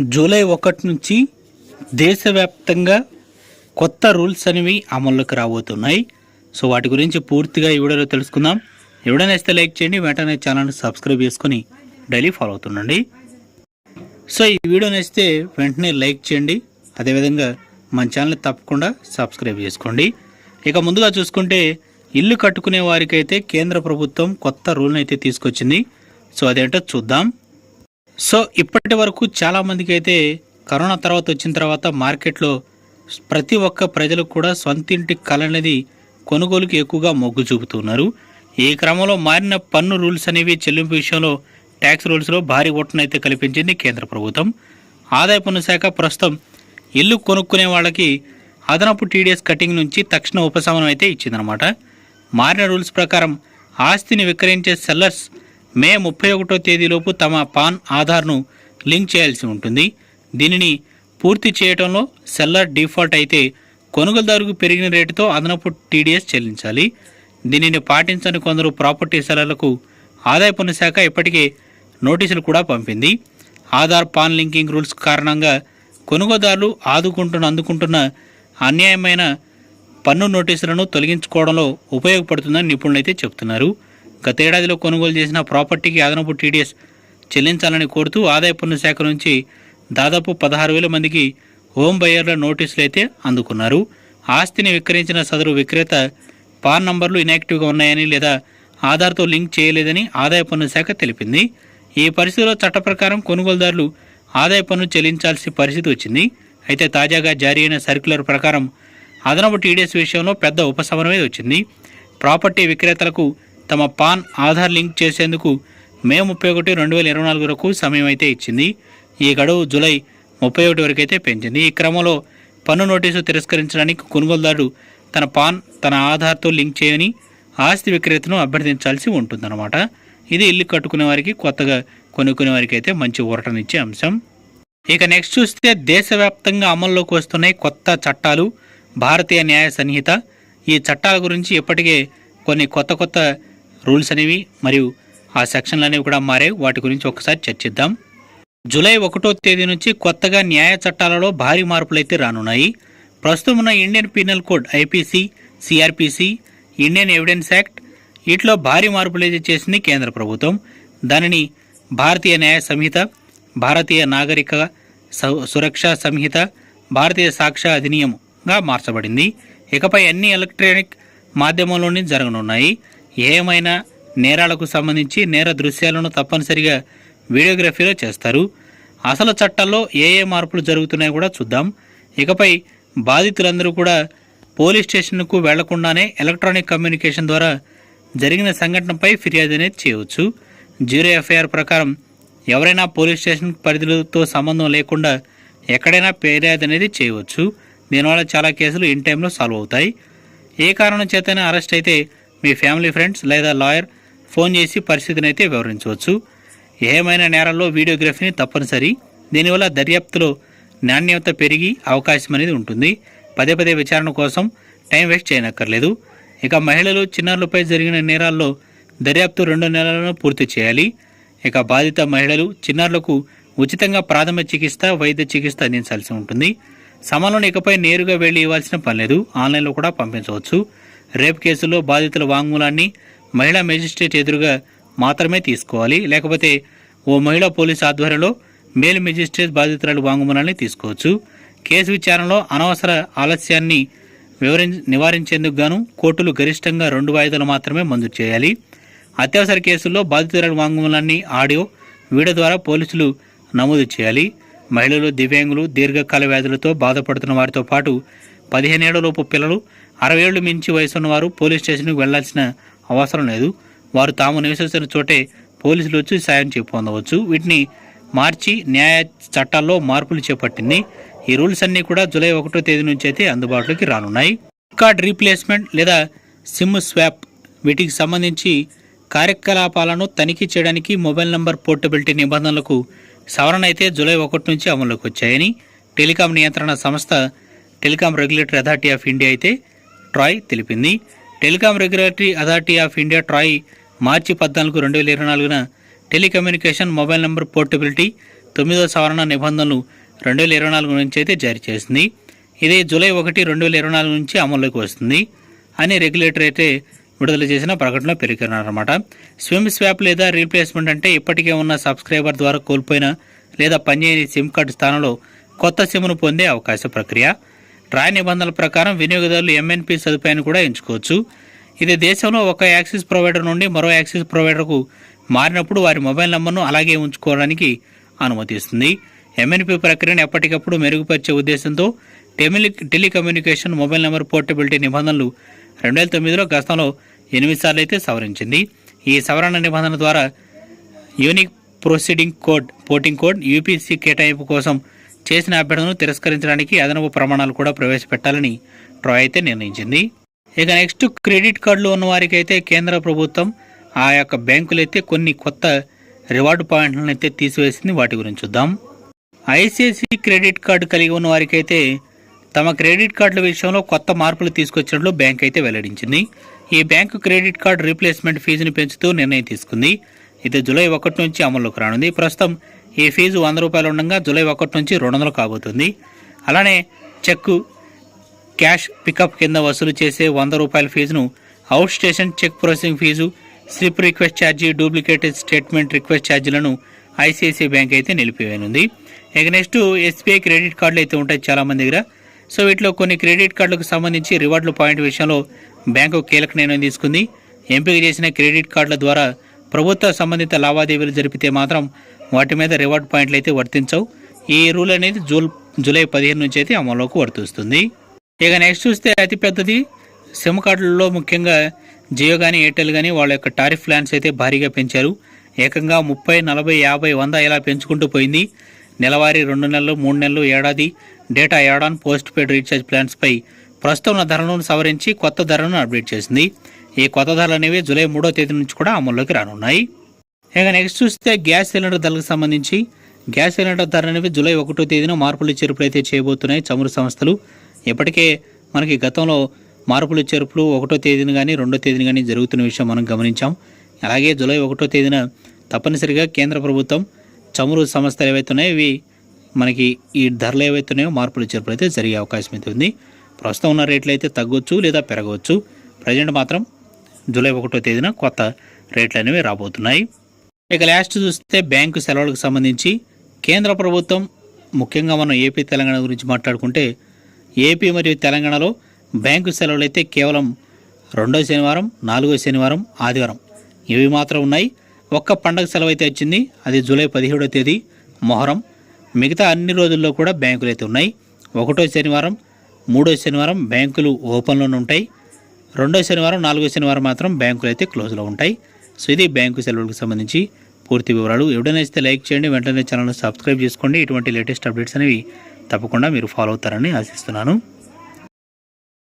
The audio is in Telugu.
జూలై ఒకటి నుంచి దేశవ్యాప్తంగా కొత్త రూల్స్ అనేవి అమల్లోకి రాబోతున్నాయి. సో వాటి గురించి పూర్తిగా ఈ వీడియోలో తెలుసుకుందాం. ఎవడైనా ఇస్తే లైక్ చేయండి. వెంటనే ఛానల్ని సబ్స్క్రైబ్ చేసుకొని డైలీ ఫాలో అవుతుండండి. సో ఈ వీడియో నచ్చితే వెంటనే లైక్ చేయండి. అదేవిధంగా మన ఛానల్ని తప్పకుండా సబ్స్క్రైబ్ చేసుకోండి. ఇక ముందుగా చూసుకుంటే ఇల్లు కట్టుకునే వారికైతే కేంద్ర ప్రభుత్వం కొత్త రూల్ని అయితే తీసుకొచ్చింది. సో అదేంటో చూద్దాం. సో ఇప్పటి వరకు చాలామందికి అయితే కరోనా తర్వాత వచ్చిన తర్వాత మార్కెట్లో ప్రతి ఒక్క ప్రజలు కూడా సొంతింటి కళ అనేది కొనుగోలుకి ఎక్కువగా మొగ్గు చూపుతున్నారు. ఈ క్రమంలో మారిన పన్ను రూల్స్ అనేవి చెల్లింపు విషయంలో ట్యాక్స్ రూల్స్లో భారీ ఓటనైతే కల్పించింది కేంద్ర ప్రభుత్వం. ఆదాయ పన్ను శాఖ ప్రస్తుతం ఇల్లు కొనుక్కునే వాళ్ళకి అదనపు టీడీఎస్ కటింగ్ నుంచి తక్షణ ఉపశమనం అయితే ఇచ్చిందనమాట మారిన రూల్స్ ప్రకారం ఆస్తిని విక్రయించే సెల్లర్స్ మే ముప్పై ఒకటో తేదీలోపు తమ పాన్ ఆధార్ను లింక్ చేయాల్సి ఉంటుంది. దీనిని పూర్తి చేయడంలో సెల్లర్ డిఫాల్ట్ అయితే కొనుగోలుదారుకు పెరిగిన రేటుతో అదనపు టీడీఎస్ చెల్లించాలి. దీనిని పాటించని కొందరు ప్రాపర్టీ సెల్లర్లకు ఆదాయ పన్ను శాఖ ఇప్పటికే నోటీసులు కూడా పంపింది. ఆధార్ పాన్ లింకింగ్ రూల్స్ కారణంగా కొనుగోదారులు ఆదుకుంటున్న అందుకుంటున్న అన్యాయమైన పన్ను నోటీసులను తొలగించుకోవడంలో ఉపయోగపడుతుందని నిపుణులైతే చెబుతున్నారు. గతేడాదిలో కొనుగోలు చేసిన ప్రాపర్టీకి అదనపు టీడీఎస్ చెల్లించాలని కోరుతూ ఆదాయ పన్ను శాఖ నుంచి దాదాపు పదహారు వేల మందికి హోమ్ బయర్ల నోటీసులు అయితే అందుకున్నారు. ఆస్తిని విక్రయించిన సదరు విక్రేత పాన్ నంబర్లు ఇనాక్టివ్గా ఉన్నాయని లేదా ఆధార్తో లింక్ చేయలేదని ఆదాయ పన్ను శాఖ తెలిపింది. ఈ పరిస్థితిలో చట్ట ప్రకారం కొనుగోలుదారులు ఆదాయ పన్ను చెల్లించాల్సిన పరిస్థితి వచ్చింది. అయితే తాజాగా జారీ అయిన సర్క్యులర్ ప్రకారం అదనపు టీడీఎస్ విషయంలో పెద్ద ఉపశమనమే వచ్చింది. ప్రాపర్టీ విక్రేతలకు తమ పాన్ ఆధార్ లింక్ చేసేందుకు మే ముప్పై ఒకటి రెండు వేల ఇరవై నాలుగు వరకు సమయం అయితే ఇచ్చింది. ఈ గడువు జూలై ముప్పై ఒకటి వరకు అయితే పెంచింది. ఈ క్రమంలో పన్ను నోటీసు తిరస్కరించడానికి కొనుగోలుదారుడు తన పాన్ తన ఆధార్తో లింక్ చేయని ఆస్తి విక్రేతను అభ్యర్థించాల్సి ఉంటుందన్నమాట. ఇది ఇల్లు కట్టుకునే వారికి కొత్తగా కొనుక్కునే వారికి అయితే మంచి ఊరటనిచ్చే అంశం. ఇక నెక్స్ట్ చూస్తే దేశవ్యాప్తంగా అమల్లోకి వస్తున్నాయి కొత్త చట్టాలు. భారతీయ న్యాయ సంహిత ఈ చట్టాల గురించి ఇప్పటికే కొన్ని కొత్త కొత్త రూల్స్ అనేవి మరియు ఆ సెక్షన్లు అనేవి కూడా మారాయి వాటి గురించి ఒకసారి చర్చిద్దాం. జూలై ఒకటో తేదీ నుంచి కొత్తగా న్యాయ చట్టాలలో భారీ మార్పులు అయితే రానున్నాయి. ప్రస్తుతం ఉన్న Indian penal code IPC CrPC Indian evidence act వీటిలో భారీ మార్పులు అయితే చేసింది కేంద్ర ప్రభుత్వం. దానిని భారతీయ న్యాయ సంహిత భారతీయ నాగరిక సు- సురక్ష సంహిత భారతీయ సాక్ష్య అధినియంగా మార్చబడింది. ఇకపై అన్ని ఎలక్ట్రానిక్ మాధ్యమంలోనే జరగనున్నాయి. ఏమైనా నేరాలకు సంబంధించి నేర దృశ్యాలను తప్పనిసరిగా వీడియోగ్రఫీలో చేస్తారు. అసలు చట్టాల్లో ఏ ఏ మార్పులు జరుగుతున్నాయో కూడా చూద్దాం. ఇకపై బాధితులందరూ కూడా పోలీస్ స్టేషన్కు వెళ్ళకుండానే ఎలక్ట్రానిక్ కమ్యూనికేషన్ ద్వారా జరిగిన సంఘటనపై ఫిర్యాదు అనేది చేయవచ్చు. జీరో ఎఫ్ఐఆర్ ప్రకారం ఎవరైనా పోలీస్ స్టేషన్ పరిధితో సంబంధం లేకుండా ఎక్కడైనా ఫిర్యాదు అనేది చేయవచ్చు. దీనివల్ల చాలా కేసులు ఇన్ టైంలో సాల్వ్ అవుతాయి. ఏ కారణం చేతనే అరెస్ట్ అయితే మీ ఫ్యామిలీ ఫ్రెండ్స్ లేదా లాయర్ ఫోన్ చేసి పరిస్థితిని అయితే వివరించవచ్చు. ఏమైనా నేరాల్లో వీడియోగ్రఫీని తప్పనిసరి. దీనివల్ల దర్యాప్తులో నాణ్యత పెరిగి అవకాశం అనేది ఉంటుంది. పదే పదే విచారణ కోసం టైం వేస్ట్ చేయనక్కర్లేదు. ఇక మహిళలు చిన్నారులపై జరిగిన నేరాల్లో దర్యాప్తు రెండు నెలలను పూర్తి చేయాలి. ఇక బాధిత మహిళలు చిన్నారులకు ఉచితంగా ప్రాథమిక చికిత్స వైద్య చికిత్స అందించాల్సి ఉంటుంది. సమన్వయం ఇకపై నేరుగా వెళ్ళి ఇవ్వాల్సిన పని లేదు. ఆన్లైన్లో కూడా పంపించవచ్చు. రేప్ కేసులో బాధితుల వాంగ్మూలాన్ని మహిళా మేజిస్ట్రేట్ ఎదురుగా మాత్రమే తీసుకోవాలి. లేకపోతే ఓ మహిళా పోలీసు ఆధ్వర్యంలో మేల్ మేజిస్ట్రేట్ బాధితురాలు వాంగ్మూలాన్ని తీసుకోవచ్చు. కేసు విచారణలో అనవసర ఆలస్యాన్ని వివరి నివారించేందుకు గాను కోర్టులు గరిష్టంగా రెండు వాయిదాలు మాత్రమే మంజూరు చేయాలి. అత్యవసర కేసుల్లో బాధితురాలు వాంగ్మూలాన్ని ఆడియో వీడియో ద్వారా పోలీసులు నమోదు చేయాలి. మహిళలు దివ్యాంగులు దీర్ఘకాల వ్యాధులతో బాధపడుతున్న వారితో పాటు పదిహేనేళ్ళలోపు పిల్లలు అరవై ఏళ్ళు మించి వయసున్న వారు పోలీస్ స్టేషన్కు వెళ్ళాల్సిన అవసరం లేదు. వారు తాము నివసిస్తున్న చోటే పోలీసులు వచ్చి సాయం చేసి పొందవచ్చు వీటిని మార్చి న్యాయ చట్టాల్లో మార్పులు చేపట్టింది. ఈ రూల్స్ అన్నీ కూడా జూలై ఒకటో తేదీ నుంచి అయితే అందుబాటులోకి రానున్నాయి. కార్డ్ రీప్లేస్మెంట్ లేదా సిమ్ స్వాప్ వీటికి సంబంధించి కార్యకలాపాలను తనిఖీ చేయడానికి మొబైల్ నంబర్ పోర్టబిలిటీ నిబంధనలకు సవరణ అయితే జూలై ఒకటి నుంచి అమల్లోకి వచ్చాయని టెలికాం నియంత్రణ సంస్థ telecom regulatory authority of India అయితే ట్రాయ్ తెలిపింది. Telecom regulatory authority of India TRAI మార్చి పద్నాలుగు రెండు వేల ఇరవై నాలుగున టెలికమ్యూనికేషన్ మొబైల్ నెంబర్ పోర్టబిలిటీ తొమ్మిదో సవరణ నిబంధనలు రెండు వేల ఇరవై నాలుగు నుంచి అయితే జారీ చేసింది. ఇది జూలై ఒకటి రెండు వేల ఇరవై నాలుగు నుంచి అమల్లోకి వస్తుంది. అని రెగ్యులేటర్ అయితే విడుదల చేసిన ప్రకటనలో పేర్కొన్నారన్నమాట. స్విమ్ స్వాప్ లేదా రీప్లేస్మెంట్ అంటే ఇప్పటికే ఉన్న సబ్స్క్రైబర్ ద్వారా కోల్పోయిన లేదా పనిచేయని సిమ్ కార్డు స్థానంలో కొత్త సిమ్ను పొందే అవకాశ ప్రక్రియ. ట్రాయ్ నిబంధనల ప్రకారం వినియోగదారులు ఎంఎన్పి సదుపాయాన్ని కూడా ఎంచుకోవచ్చు. ఇది దేశంలో ఒక యాక్సిస్ ప్రొవైడర్ నుండి మరో యాక్సిస్ ప్రొవైడర్కు మారినప్పుడు వారి మొబైల్ నంబర్ను అలాగే ఉంచుకోవడానికి అనుమతిస్తుంది ఎంఎన్పి ప్రక్రియను ఎప్పటికప్పుడు మెరుగుపరిచే ఉద్దేశంతో tele telecommunication mobile number portability నిబంధనలు రెండు వేల తొమ్మిదిలో గతంలో ఎనిమిది సార్లు అయితే సవరించింది. ఈ సవరణ నిబంధన ద్వారా unique proceeding code porting code UPC కేటాయింపు కోసం చేసిన అభ్యర్థనను తిరస్కరించడానికి అదనపు ప్రమాణాలు కూడా ప్రవేశపెట్టాలని ట్రాయ్ అయితే నిర్ణయించింది. ఇక నెక్స్ట్ క్రెడిట్ కార్డులు ఉన్న వారికైతే కేంద్ర ప్రభుత్వం ఆ యొక్క బ్యాంకులు అయితే కొన్ని కొత్త రివార్డు పాయింట్లను అయితే తీసివేసింది. వాటి గురించి చూద్దాం. ఐసిఐసి క్రెడిట్ కార్డు కలిగి ఉన్న వారికైతే తమ క్రెడిట్ కార్డుల విషయంలో కొత్త మార్పులు తీసుకొచ్చినట్లు బ్యాంక్ అయితే వెల్లడించింది. ఈ బ్యాంకు క్రెడిట్ కార్డు రీప్లేస్మెంట్ ఫీజును పెంచుతూ నిర్ణయం తీసుకుంది. ఇది జూలై ఒకటి నుంచి అమల్లోకి రానుంది. ప్రస్తుతం ఈ ఫీజు వంద రూపాయలు ఉండగా జూలై ఒకటి నుంచి రెండు వందలు కాబోతుంది. అలానే చెక్కు క్యాష్ పికప్ కింద వసూలు చేసే వంద రూపాయల ఫీజును out station check processing fee slip request charge duplicate statement request ఛార్జీలను ఐసిఐసిఐ బ్యాంక్ అయితే నిలిపివేయనుంది. ఇక నెక్స్ట్ ఎస్బీఐ క్రెడిట్ కార్డులు అయితే ఉంటాయి చాలామంది దగ్గర. సో వీటిలో కొన్ని క్రెడిట్ కార్డులకు సంబంధించి రివార్డుల పాయింట్ విషయంలో బ్యాంకు కీలక నిర్ణయం తీసుకుంది. ఎంపిక చేసిన క్రెడిట్ కార్డుల ద్వారా ప్రభుత్వ సంబంధిత లావాదేవీలు జరిపితే మాత్రం వాటి మీద రివార్డ్ పాయింట్లు అయితే వర్తించవు. ఈ రూల్ అనేది జూల్ జూలై పదిహేను నుంచి అయితే అమల్లోకి వర్తిస్తుంది. ఇక నెక్స్ట్ చూస్తే అతిపెద్దది సిమ్ కార్డులలో ముఖ్యంగా జియో కానీ ఎయిర్టెల్ కానీ వాళ్ళ యొక్క టారిఫ్ ప్లాన్స్ అయితే భారీగా పెంచారు. ఏకంగా ముప్పై నలభై యాభై వంద ఇలా పెంచుకుంటూ పోయింది. నెలవారీ రెండు నెలలు మూడు నెలలు ఏడాది data add on post paid recharge ప్లాన్స్పై ప్రస్తుతం ఉన్న ధరలను సవరించి కొత్త ధరలను అప్డేట్ చేసింది. ఈ కొత్త ధరలు అనేవి జూలై మూడో తేదీ నుంచి కూడా అమల్లోకి రానున్నాయి. ఇక నెక్స్ట్ చూస్తే గ్యాస్ సిలిండర్ ధరలకు సంబంధించి గ్యాస్ సిలిండర్ ధర అనేవి జూలై ఒకటో తేదీన మార్పులు చేర్పులు అయితే చేయబోతున్నాయి చమురు సంస్థలు. ఇప్పటికే మనకి గతంలో మార్పులు చేర్పులు ఒకటో తేదీన కానీ రెండో తేదీన కానీ జరుగుతున్న విషయం మనం గమనించాం. అలాగే జూలై ఒకటో తేదీన తప్పనిసరిగా కేంద్ర ప్రభుత్వం చమురు సంస్థలు ఏవైతే ఉన్నాయో ఇవి మనకి ఈ ధరలు ఏవైతే ఉన్నాయో మార్పులు చేర్పులు అయితే జరిగే అవకాశం అయితే ఉంది. ప్రస్తుతం ఉన్న రేట్లు అయితే తగ్గొచ్చు లేదా పెరగవచ్చు. ప్రజెంట్ మాత్రం జూలై ఒకటో తేదీన కొత్త రేట్లు అనేవి రాబోతున్నాయి. ఇక లాస్ట్ చూస్తే బ్యాంకు సెలవులకు సంబంధించి కేంద్ర ప్రభుత్వం ముఖ్యంగా మనం ఏపీ తెలంగాణ గురించి మాట్లాడుకుంటే ఏపీ మరియు తెలంగాణలో బ్యాంకు సెలవులు అయితే కేవలం రెండో శనివారం నాలుగో శనివారం ఆదివారం. ఇవి మాత్రం ఉన్నాయి. ఒక్క పండగ సెలవు అయితే వచ్చింది. అది జూలై పదిహేడో తేదీ మొహరం. మిగతా అన్ని రోజుల్లో కూడా బ్యాంకులు అయితే ఉన్నాయి. ఒకటో శనివారం మూడో శనివారం బ్యాంకులు ఓపెన్లోనే ఉంటాయి. రెండో శనివారం నాలుగో శనివారం మాత్రం బ్యాంకులు అయితే క్లోజ్లో ఉంటాయి. సో ఇది బ్యాంకు సెలవులకు సంబంధించి పూర్తి వివరాలు. ఎవడైనా ఇస్తే లైక్ చేయండి వెంటనే ఛానల్ని సబ్స్క్రైబ్ చేసుకోండి. ఇటువంటి లేటెస్ట్ అప్డేట్స్ అనేవి తప్పకుండా మీరు ఫాలో అవుతారని ఆశిస్తున్నాను.